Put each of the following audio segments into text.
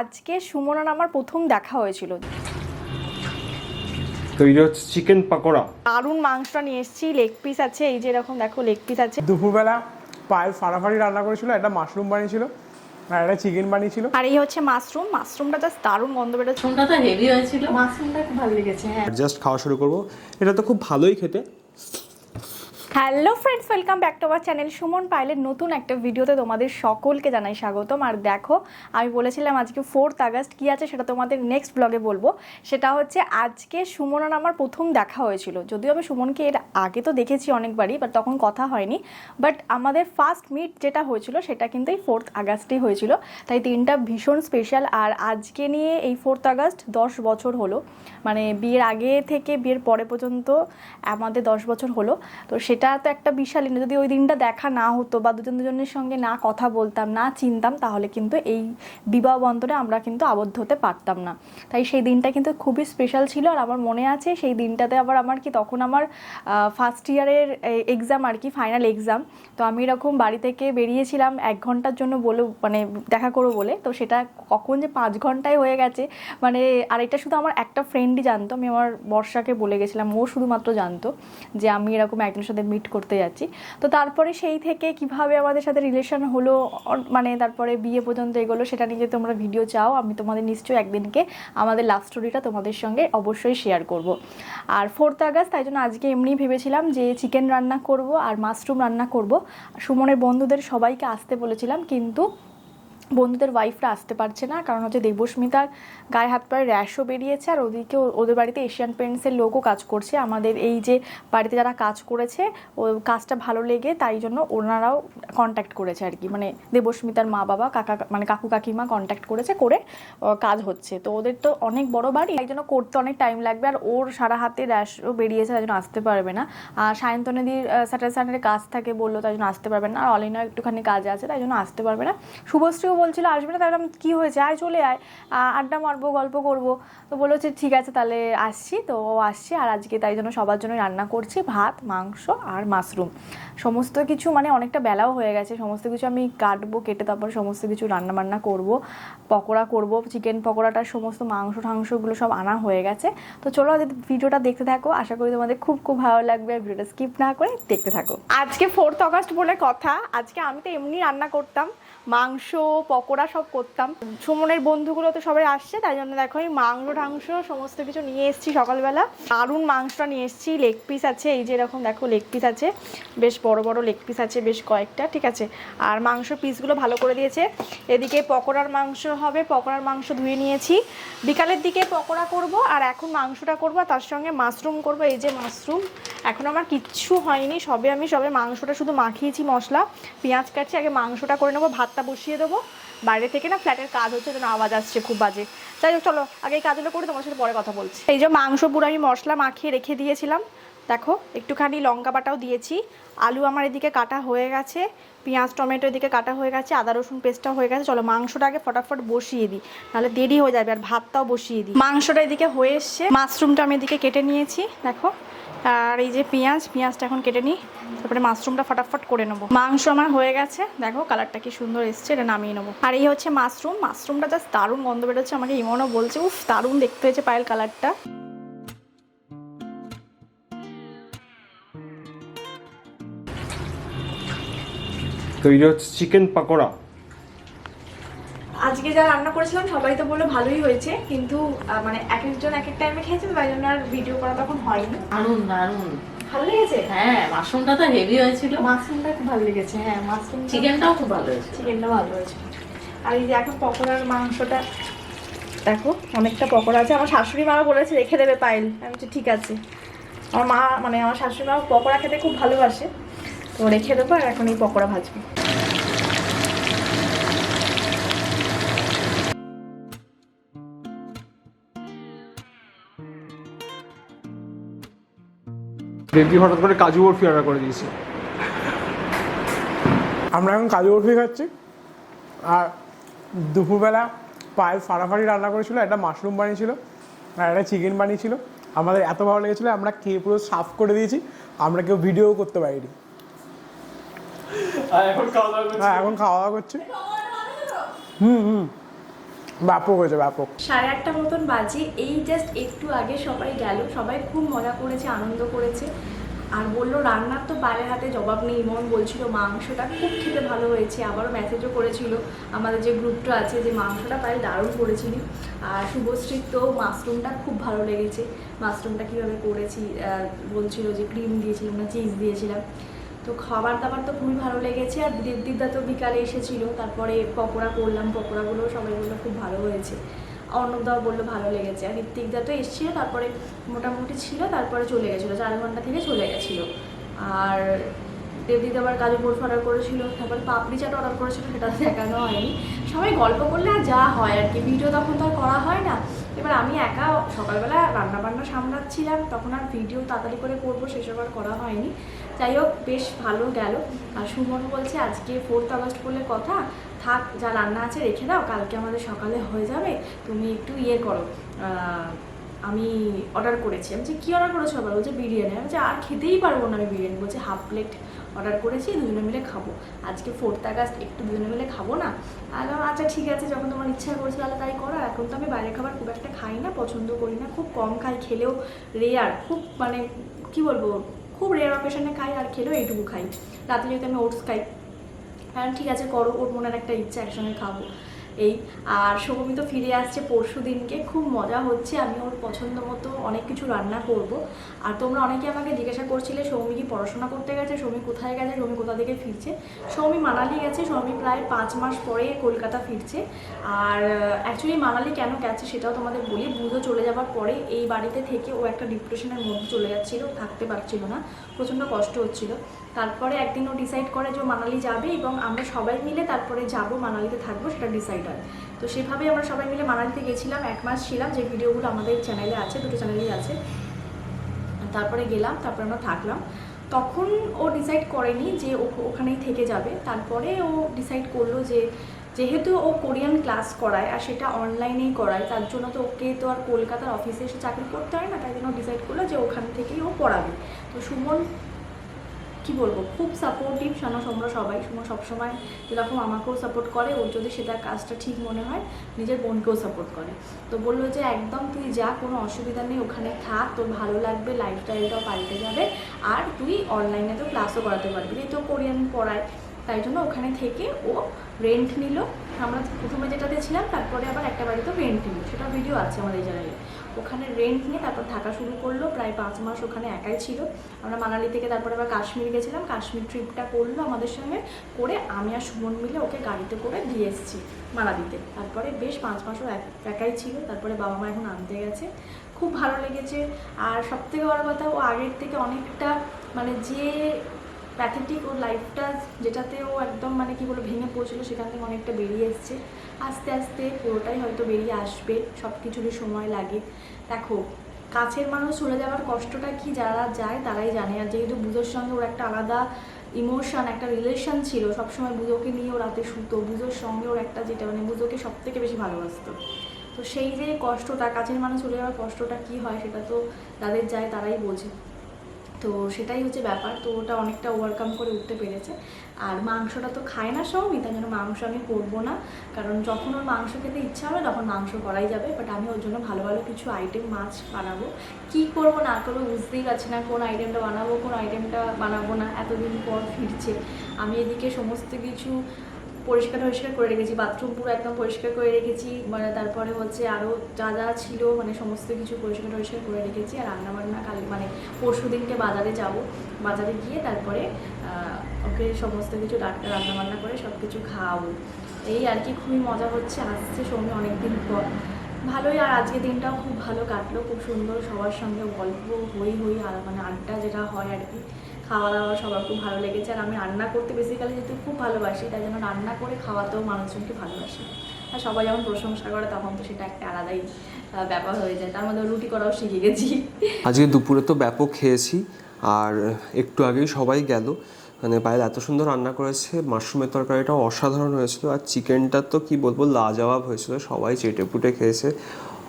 আজকে সুমন আর আমার প্রথম দেখা হয়েছিল। তো এটা হচ্ছে চিকেন পাকোড়া। দারুণ মাংসটা নিয়ে এসেছি লেগ পিস আছে এই যে এরকম দেখো লেগ পিস আছে। দুপুরবেলা পায়েল ফাড়াফাড়ি রান্না করেছিল একটা মাশরুম বানিয়েছিল আর একটা চিকেন বানিয়েছিল। আর এই হচ্ছে মাশরুম মাশরুমটা জাস্ট দারুণ গন্ধ বেরোচ্ছে। ফোনটা তো হেভি হয়েছিল। মাশরুমটা খুব ভালো লেগেছে হ্যাঁ। জাস্ট খাওয়া শুরু করব। এটা তো খুব ভালোই খেতে। Hello friends welcome back to our channel Suman পাইলের নতুন একটা ভিডিওতে তোমাদের সকলকে জানাই স্বাগতম। আর দেখো, আমি বলেছিলাম আজকে ফোর্থ আগস্ট কী আছে সেটা তোমাদের নেক্সট ব্লগে বলব। সেটা হচ্ছে আজকে সুমন আর আমার প্রথম দেখা হয়েছিল। যদিও আমি সুমনকে এর আগে তো দেখেছি অনেকবারই বাট তখন কথা হয়নি। বাট আমাদের ফার্স্ট মিট যেটা হয়েছিল, সেটা কিন্তু এই ফোর্থ আগস্টেই হয়েছিল। তাই দিনটা ভীষণ স্পেশাল আর আজকে নিয়ে এই ফোর্থ আগস্ট দশ বছর হলো। মানে বিয়ের আগে থেকে, বিয়ের পরে পর্যন্ত আমাদের দশ বছর হলো। তো সেটা তো একটা বিশাল দিন। যদি ওই দিনটা দেখা না হতো বা দুজন দুজনের সঙ্গে না কথা বলতাম, না চিনতাম, তাহলে কিন্তু এই বিবাহ বন্ধনে আমরা কিন্তু আবদ্ধ হতে পারতাম না। তাই সেই দিনটা কিন্তু খুবই স্পেশাল ছিল আর আমার মনে আছে সেই দিনটাতে আবার আমার কি তখন আমার ফার্স্ট ইয়ারের এক্সাম আর কি ফাইনাল এক্সাম তো আমি এরকম বাড়ি থেকে বেরিয়েছিলাম এক ঘণ্টার জন্য বলে মানে দেখা করো বলে। তো সেটা কখন যে পাঁচ ঘন্টায় হয়ে গেছে মানে আর এটা শুধু আমার একটা ফ্রেন্ডই জানতো। আমি আমার বর্ষাকে বলে গেছিলাম, ও শুধুমাত্র জানতো যে আমি এরকম একজনের সাথে মিট করতে যাচ্ছি। তো তারপরে সেই থেকে কীভাবে আমাদের সাথে রিলেশন হলো মানে তারপরে বিয়ে পর্যন্ত এগোলো, সেটা নিয়ে তোমরা ভিডিও চাও, আমি তোমাদের নিশ্চয়ই একদিনকে আমাদের লাভ স্টোরিটা তোমাদের সঙ্গে অবশ্যই শেয়ার করব। আর ফোর্থ আগস্ট, তাই জন্য আজকে এমনি ভেবেছিলাম যে চিকেন রান্না করব আর মাশরুম রান্না করব। সুমনের বন্ধুদের সবাইকে আসতে বলেছিলাম, কিন্তু বন্ধুদের ওয়াইফরা আসতে পারছে না, কারণ হচ্ছে দেবস্মিতার গায়ে হাত পায়ে র্যাশও বেরিয়েছে আর ওদিকে ওদের বাড়িতে এশিয়ান পেন্টসের লোকও কাজ করছে। আমাদের এই যে বাড়িতে যারা কাজ করেছে, ও কাজটা ভালো লেগে তাই জন্য ওনারাও কন্ট্যাক্ট করেছে আর কি। মানে দেবস্মিতার মা বাবা, কাকা মানে কাকু কাকিমা কন্ট্যাক্ট করেছে, করে কাজ হচ্ছে। তো ওদের তো অনেক বড় বাড়ি, তাই জন্য করতে অনেক টাইম লাগবে আর ওর সারা হাতে র্যাশও বেরিয়েছে, তাই জন্য আসতে পারবে না। আর সায়ন্তনদীর স্যাটারডে সানডে কাজ থাকে বলল, তাই জন্য আসতে পারবে না। আর অলিনা একটুখানি কাজ আছে, তাই জন্য আসতে পারবে না। শুভশ্রীও বলছিল আসবে না? বললাম, কি হয়েছে? আয় চলে আয়। আড্ডা মারবো গল্প করব। তো বলল যে ঠিক আছে তাহলে আসছি। তো ও আসছে আর আজকে তাই জন্য সবার জন্য রান্না করছি ভাত মাংস আর মাশরুম। সমস্ত কিছু মানে অনেকটা বেলাও হয়ে গেছে। সমস্ত কিছু আমি কাটবো কেটে তারপর সমস্ত কিছু রান্না বান্না করব পকোড়া করব চিকেন পকোড়াটার সমস্ত মাংস টাংসগুলো সব আনা হয়ে গেছে। তো চলো ভিডিওটা দেখতে থাকো। আশা করি তোমাদের খুব খুব ভালো লাগবে। ভিডিওটা স্কিপ না করে দেখতে থাকো। আজকে ফোর্থ অগস্ট বলে কথা। আজকে আমি তো এমনি রান্না করতাম। মাংস, পকোড়া সব করতাম। সুমনের বন্ধুগুলো তো সবাই আসছে, তাই জন্য দেখো আমি মাংস টাংস সমস্ত কিছু নিয়ে এসেছি সকালবেলা। দারুণ মাংসটা নিয়ে এসেছি লেগ পিস আছে, এই যে এরকম দেখো লেগ পিস আছে। বেশ বড় বড় লেগ পিস আছে, বেশ কয়েকটা, ঠিক আছে? আর মাংস পিসগুলো ভালো করে দিয়েছে। এদিকে পকোড়ার মাংস হবে, পকোড়ার মাংস ধুয়ে নিয়েছি। বিকালের দিকে পকোড়া করব আর এখন মাংসটা করব তার সঙ্গে মাশরুম করব। এই যে মাশরুম এখন আমার কিচ্ছু হয়নি, সবে আমি সবে মাংসটা শুধু মাখিয়েছি মশলা। পেঁয়াজ কাটছি, আগে মাংসটা করে নেব ভাতটা বসিয়ে দেবো। বাইরে থেকে না ফ্ল্যাটের কাজ হচ্ছে যেন আওয়াজ আসছে, খুব বাজে। যাই হোক, চলো, আগে এই কাজগুলো করে, তোমার সাথে পরে কথা বলছি। এই যে মাংস পুরো আমি মশলা মাখিয়ে রেখে দিয়েছিলাম, দেখো, একটুখানি লঙ্কা বাটাও দিয়েছি। আলু আমার এদিকে কাটা হয়ে গেছে, পেঁয়াজ, টমেটো এদিকে কাটা হয়ে গেছে, আদা, রসুন পেস্টটাও হয়ে গেছে। চলো মাংসটা আগে ফটাফট বসিয়ে দিই, নাহলে দেরি হয়ে যাবে, আর ভাতটাও বসিয়ে দিই। মাংসটা এদিকে হয়ে এসছে, মাশরুমটা আমি এদিকে কেটে নিয়েছি, দেখো। আর এই যে পেঁয়াজ, পেঁয়াজটা এখন কেটে নিই। তারপরে মাশরুমটা ফটাফট করে নেব। মাংস আমার হয়ে গেছে। দেখো, কালারটা কি সুন্দর এসছে, এটা নামিয়ে নেব। আর এই হচ্ছে মাশরুম। মাশরুমটা জাস্ট দারুণ গন্ধ বেরোচ্ছে। আমাকে ইমনও বলছে, উফ, দারুণ দেখতে হয়েছে পায়েল কালারটা। তো এটা হচ্ছে চিকেন পাকোড়া। আজকে যা রান্না করেছিলাম সবাই তো বলল ভালোই হয়েছে কিন্তু মানে এক একজন এক এক টাইমে খেয়েছে তাই জন্য আর ভিডিও করা তখন হয়নি। দারুণ দারুণ ভালো লেগেছে? হ্যাঁ মাশরুমটা তো হেভি হয়েছিল। মাশরুমটা খুব ভালো লেগেছে হ্যাঁ মাশরুম চিকেনটাও খুব ভালো হয়েছে। চিকেনটা ভালো হয়েছে। আর এই যে এখন পকোড়ার মাংসটা দেখো অনেকটা পকোড়া আছে। আমার শাশুড়ি মাও বলেছে রেখে দেবে পাইল আমি বলছি ঠিক আছে। আমার মা মানে আমার শাশুড়ি মা পকোড়া খেতে খুব ভালোবাসে। তো রেখে দেবো আর এখন এই পকোড়া ভাজবো। দেবজি হঠাৎ করে কাজু বরফি অর্ডার করে দিয়েছে। আমরা এখন কাজু বরফি খাচ্ছি। আর দুপুরবেলা পায়েল ফাড়াফাড়ি রান্না করেছিল একটা মাশরুম বানিয়েছিল আর একটা চিকেন বানিয়েছিল। আমাদের এত ভালো লেগেছিলো আমরা খেয়ে পুরো সাফ করে দিয়েছি আমরা কেউ ভিডিও করতে পারিনি। হ্যাঁ এখন খাওয়া দাওয়া করছি। হুম হুম। ব্যাপক হয়েছে ব্যাপক সাড়ে আটটা মতন বাজে, এই জাস্ট একটু আগে সবাই গেল, সবাই খুব মজা করেছে, আনন্দ করেছে। আর বলল, রান্নার তো বাইরে হাতে জবাব নেই। ইমন বলছিল, মাংসটা খুব খেতে ভালো হয়েছে। আবারও মেসেজও করেছিল, আমাদের যে গ্রুপটা আছে, যে মাংসটা প্রায় দারুণ করেছিলি। আর শুভশ্রীর তো মাশরুমটা খুব ভালো লেগেছে। মাশরুমটা কীভাবে করেছি বলছিল যে ক্রিম দিয়েছিলাম না চিজ দিয়েছিলাম। তো খাবার দাবার তো খুবই ভালো লেগেছে আর দিদা তো বিকালে এসেছিল, তারপরে পকোড়া করলাম, পকোড়াগুলো সবাই বলল খুব ভালো হয়েছে। অর্ণবদাও বলল ভালো লেগেছে। আর ঋত্বিকদা তো এসেছিল, তারপরে মোটামুটি ছিল, তারপরে চলে গেছিল, চার ঘণ্টা থেকে চলে গেছিল। আর দেবদিদ আবার কাজু বরফ অর্ডার করেছিল, তারপরে পাপড়ি চাট অর্ডার করেছিল, সেটা দেখানো হয়নি। সবাই গল্প করলে আর যা হয় আর কি ভিডিও তখন তো আর করা হয় না। এবার আমি একা সকালবেলা রান্না বান্না সামলাচ্ছিলাম, তখন আর ভিডিও তাড়াতাড়ি করে করব সেসব আর করা হয়নি। যাই হোক, বেশ ভালো গেল। আর সুমন বলছে, আজকে ফোর্থ আগস্ট বলে কথা। থাক, যা রান্না আছে রেখে দাও, কালকে আমাদের সকালে হয়ে যাবে। তুমি একটু ইয়ে করো আমি অর্ডার করেছি। আমি যে কী অর্ডার করেছ? আবার বলছে, বিরিয়ানি। আমি যে আর খেতেই পারব না আমি বিরিয়ানি। বলছে হাফ প্লেট অর্ডার করেছি, দুজনে মিলে খাব। আজকে ফোর্থ আগস্ট, একটু দুজনে মিলে খাব না? আর আচ্ছা ঠিক আছে, যখন তোমার ইচ্ছা করছে তাহলে তাই করো। এখন তো আমি বাইরে খাবার খুব একটা খাই না, পছন্দ করি না। খুব কম খাই, খেলেও রেয়ার খুব মানে কি বলব, খুব রেয়ার অকেশনে খাই আর খেলেও এইটুকু খাই। রাতে যদি আমি ওটস খাই কারণ ঠিক আছে, করো, ওর মনের একটা ইচ্ছা একসঙ্গে খাব। এই। আর সৌমি তো ফিরে আসছে পরশু দিনকে। খুব মজা হচ্ছে। আমি ওর পছন্দ মতো অনেক কিছু রান্না করব। আর তোমরা অনেকে আমাকে জিজ্ঞাসা করছিলে, সৌমি কি পড়াশোনা করতে গেছে? সৌমি কোথায় গেছে? সৌমি কোথা থেকে ফিরছে? সৌমি মানালি গেছে। সৌমি প্রায় পাঁচ মাস পরে কলকাতা ফিরছে। আর অ্যাকচুয়ালি মানালি কেন গেছে সেটাও তোমাদের বলি। বুধো চলে যাওয়ার পরে এই বাড়িতে থেকে ও একটা ডিপ্রেশনের মধ্যে চলে যাচ্ছিল। থাকতে পারছিল না। প্রচণ্ড কষ্ট হচ্ছিল। তারপরে একদিন ও ডিসাইড করে যে মানালি যাবে এবং আমরা সবাই মিলে তারপরে যাব, মানালিতে থাকব, সেটা ডিসাইড হয়। তো সেভাবে আমরা সবাই মিলে মানালিতে গেছিলাম, এক মাস ছিলাম, যে ভিডিওগুলো আমাদের চ্যানেলে আছে, দুটো চ্যানেলেই আছে। তারপরে গেলাম, তারপরে আমরা থাকলাম। তখন ও ডিসাইড করেনি যে ও ওখানেই থেকে যাবে। তারপরে ও ডিসাইড করল যে যেহেতু ও কোরিয়ান ক্লাস করায় আর সেটা অনলাইনেই করায়, তার জন্য তো ওকে তো আর কলকাতার অফিসে এসে চাকরি করতে হয় না, তাই জন্য ডিসাইড করল যে ওখান থেকেই ও পড়াবে। তো সুমন কি বলব, খুব সাপোর্টিভ সানা তোমরা সবাই সুমন সবসময় যেরকম আমাকেও সাপোর্ট করে, ওর যদি সেটা কাজটা ঠিক মনে হয়, নিজের বোনকেও সাপোর্ট করে। তো বলল যে, একদম তুই যা, কোনো অসুবিধা নেই, ওখানে থাক, তোর ভালো লাগবে লাইফস্টাইলটাও পাল্টে যাবে, আর তুই অনলাইনে তো ক্লাসও করাতে পারবি। এই তো কোরিয়ান পড়ায়, তাই জন্য ওখানে থেকে ও রেন্ট নিল। আমরা প্রথমে যেটাতে ছিলাম, তারপরে আবার একটা বাড়িতে রেন্ট নিল। সেটা ভিডিও আছে আমাদের চ্যানেলে ওখানে রেন্ট নিয়ে তারপর থাকা শুরু করল। প্রায় পাঁচ মাস ওখানে একাই ছিল। আমরা মানালি থেকে তারপরে আবার কাশ্মীর গেছিলাম। কাশ্মীর ট্রিপটা করল আমাদের সঙ্গে করে আমি আর সুমন মিলে ওকে গাড়িতে করে দিয়ে এসেছি মানালিতে। তারপরে বেশ পাঁচ মাসও এক- একাই ছিল। তারপরে বাবা মা এখন আনতে গেছে। খুব ভালো লেগেছে। আর সব থেকে বড় কথা, ও আগের থেকে অনেকটা মানে যে প্যাথেটিক ওর লাইফটা যেটাতে ও একদম মানে কি বলে ভেঙে পড়ছিল, সেখান থেকে অনেকটা বেরিয়ে এসছে। আস্তে আস্তে পুরোটাই হয়তো বেরিয়ে আসবে সব কিছুরই সময় লাগে। দেখো, কাছের মানুষ চলে যাওয়ার কষ্টটা কি, যারা যায় তারাই জানে। আর যেহেতু বুঝোর সঙ্গে ওর একটা আলাদা ইমোশন একটা রিলেশন ছিল, সবসময় বুঝোকে নিয়ে ও রাতে শুতো। বুঝোর সঙ্গে ওর একটা যেটা মানে বুঝোকে সব থেকে বেশি ভালোবাসতো। তো সেই যে কষ্টটা, কাছের মানুষ চলে যাওয়ার কষ্টটা কি হয়, সেটা তো যাদের যায় তারাই বোঝে। তো সেটাই হচ্ছে ব্যাপার। তো ওটা অনেকটা ওভারকাম করে উঠতে পেরেছে। আর মাংসটা তো খায় না সৌমি তাই জন্য মাংস আমি করব না। কারণ যখন ওর মাংস খেতে ইচ্ছা হবে, তখন মাংস করাই যাবে। বাট আমি ওর জন্য ভালো ভালো কিছু আইটেম মাছ বানাবো। কি করব না করব বুঝতেই পারছি না কোন আইটেমটা বানাবো, কোন আইটেমটা বানাবো না। এতদিন পর ফিরছে। আমি এদিকে সমস্ত কিছু পরিষ্কার টরিষ্কার করে রেখেছি। বাথরুম পুরো একদম পরিষ্কার করে রেখেছি। মানে তারপরে হচ্ছে আরও যা যা ছিল মানে সমস্ত কিছু পরিষ্কার টরিষ্কার করে রেখেছি। আর রান্নাবান্না কাল মানে পরশু দিনকে বাজারে যাব। বাজারে গিয়ে তারপরে ওকে সমস্ত কিছু টাটকা রান্নাবান্না করে সব কিছু খাওয়াবো। এই আর কি খুবই মজা হচ্ছে, আসছে সৌমি অনেকদিন পর। ভালোই, আর আজকে দিনটাও খুব ভালো কাটলো, খুব সুন্দর সবার সঙ্গে গল্প হই হই মানে আড্ডা যেটা হয় আর কি খাওয়া দাওয়া সবার খুব ভালো লেগেছে। আর আমি রান্না করতে বেসিক্যালি যেহেতু খুব ভালোবাসি, তাই জন্য রান্না করে খাওয়াতেও মানুষজনকে ভালোবাসি। আর সবাই যখন প্রশংসা করে তখন তো সেটা একটা আলাদাই ব্যাপার হয়ে যায়। তার মধ্যে রুটি করাও শিখে গেছি। আজকে দুপুরে তো ব্যাপক খেয়েছি, আর একটু আগেই সবাই গেল। মানে পায়েল এত সুন্দর রান্না করেছে, মাশরুমের তরকারিটাও অসাধারণ হয়েছিল, আর চিকেনটা তো কি বলব, লাজবাব হয়েছিল। সবাই চেটে পুটে খেয়েছে।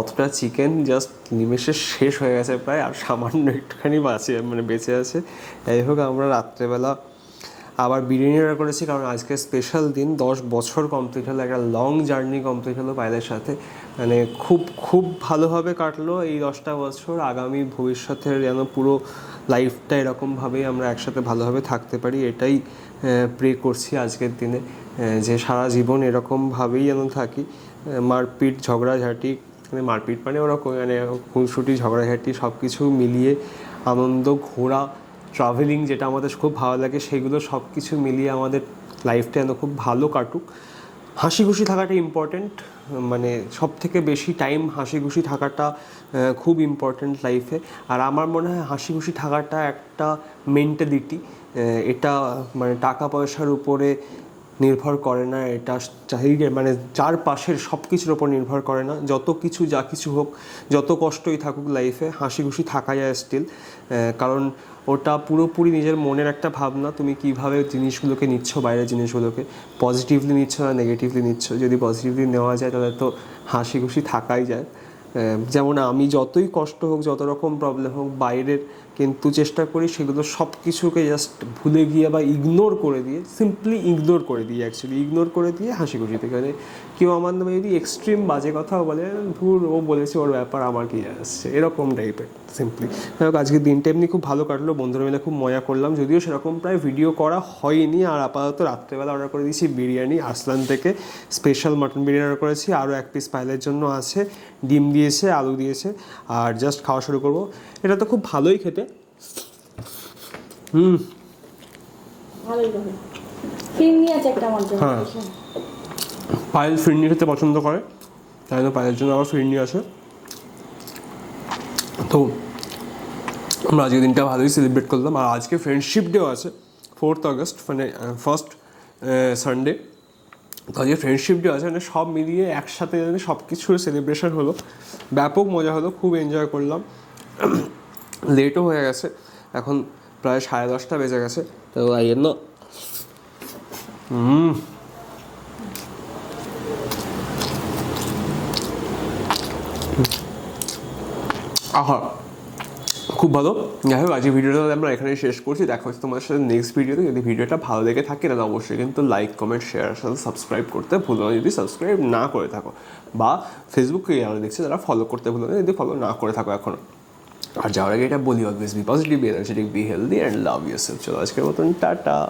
অতটা চিকেন জাস্ট নিমেষে শেষ হয়ে গেছে প্রায়, আর সামান্য একটুখানি বাঁচে মানে বেঁচে আছে। যাই হোক, আমরা রাত্রেবেলা আবার বিরিয়ানি অর্ডার করেছি কারণ আজকে স্পেশাল দিন, দশ বছর কমপ্লিট হলো, একটা লং জার্নি কমপ্লিট হলো পায়েলের সাথে। মানে খুব খুব ভালোভাবে কাটলো এই দশটা বছর। আগামী ভবিষ্যতের যেন পুরো লাইফটা এরকমভাবেই আমরা একসাথে ভালোভাবে থাকতে পারি, এটাই প্রে করছি আজকের দিনে যে সারা জীবন এরকমভাবেই যেন থাকি। মারপিট, ঝগড়াঝাটি মানে মারপিট মানে ওরকম মানে খুনসুটি, ঝগড়াঝাটি সব কিছু মিলিয়ে আনন্দ, ঘোরা ট্রাভেলিং যেটা আমাদের খুব ভালো লাগে, সেগুলো সব কিছু মিলিয়ে আমাদের লাইফটা যেন খুব ভালো কাটুক। হাসি খুশি থাকাটা ইম্পর্ট্যান্ট মানে সব থেকে বেশি টাইম হাসি খুশি থাকাটা খুব ইম্পর্ট্যান্ট লাইফে আর আমার মনে হয় হাসি খুশি থাকাটা একটা মেন্টালিটি এটা মানে টাকা পয়সার উপরে নির্ভর করে না, এটা চাহিদা মানে চারপাশের সব কিছুর ওপর নির্ভর করে না। যত কিছু, যা কিছু হোক, যত কষ্টই থাকুক লাইফে হাসি খুশি থাকা যায় স্টিল কারণ ওটা পুরোপুরি নিজের মনের একটা ভাবনা, তুমি কীভাবে জিনিসগুলোকে নিচ্ছ, বাইরের জিনিসগুলোকে? পজিটিভলি নিচ্ছ না নেগেটিভলি নিচ্ছ? যদি পজিটিভলি নেওয়া যায়, তাহলে তো হাসি খুশি থাকাই যায়। যেমন আমি যতই কষ্ট হোক, যত রকম প্রবলেম হোক, বাইরের কিন্তু চেষ্টা করি সেগুলো সব কিছুকে জাস্ট ভুলে গিয়ে বা ইগনোর করে দিয়ে সিম্পলি ইগনোর করে দিই অ্যাকচুয়ালি ইগনোর করে দিয়ে হাসি খুশি থেকে। মানে কেউ আমার নামে যদি এক্সট্রিম বাজে কথাও বলে ধুর ও বলেছে ওর ব্যাপার আমার কি আসছে। এরকম টাইপের সিম্পলি হোক আজকের দিনটা এমনি খুব ভালো কাটলো বন্ধুরা মিলে খুব মজা করলাম। যদিও সেরকম প্রায় ভিডিও করা হয়নি আর আপাতত রাত্রেবেলা অর্ডার করে দিয়েছি বিরিয়ানি আসলান থেকে। স্পেশাল মাটন বিরিয়ানি অর্ডার করেছি আরও এক পিস পাইলের জন্য আছে। ডিম দিয়েছে আলু দিয়েছে আর জাস্ট খাওয়া শুরু করব। এটা তো খুব ভালোই খেতে। হুম। ভালোই হ্যাঁ। পায়েল ফিরনি খেতে পছন্দ করে, তাই জন্য পায়েলের জন্য আবার ফিরনি আছে তো আমরা আজকে দিনটা ভালোই সেলিব্রেট করলাম। আর আজকে ফ্রেন্ডশিপ ডেও আছে ফোর্থ আগস্ট মানে ফার্স্ট সানডে তো আজকে ফ্রেন্ডশিপ ডে আছে মানে সব মিলিয়ে একসাথে যেন সব কিছুর সেলিব্রেশন হলো। ব্যাপক মজা হলো, খুব এনজয় করলাম। লেটও হয়ে গেছে, এখন প্রায় সাড়ে দশটা বেজে গেছে। তো এই জন্য, হুম। আহা, খুব ভালো। যাই হোক আজকে ভিডিওটা আমরা এখানেই শেষ করছি। দেখা হচ্ছে তোমাদের সাথে নেক্সট ভিডিওতে যদি ভিডিওটা ভালো লেগে থাকে, তাহলে অবশ্যই কিন্তু লাইক কমেন্ট শেয়ার সাথে সাবস্ক্রাইব করতে ভুলো না। যদি সাবস্ক্রাইব না করে থাকো, বা ফেসবুকে যারা দেখছে, তারা ফলো করতে ভুলো না। যদি ফলো না করে থাকো এখনও। আর যাওয়ার আগে এটা বলি always be positive be energetic be healthy and love yourself চলো, আজকের মতন, টাটা।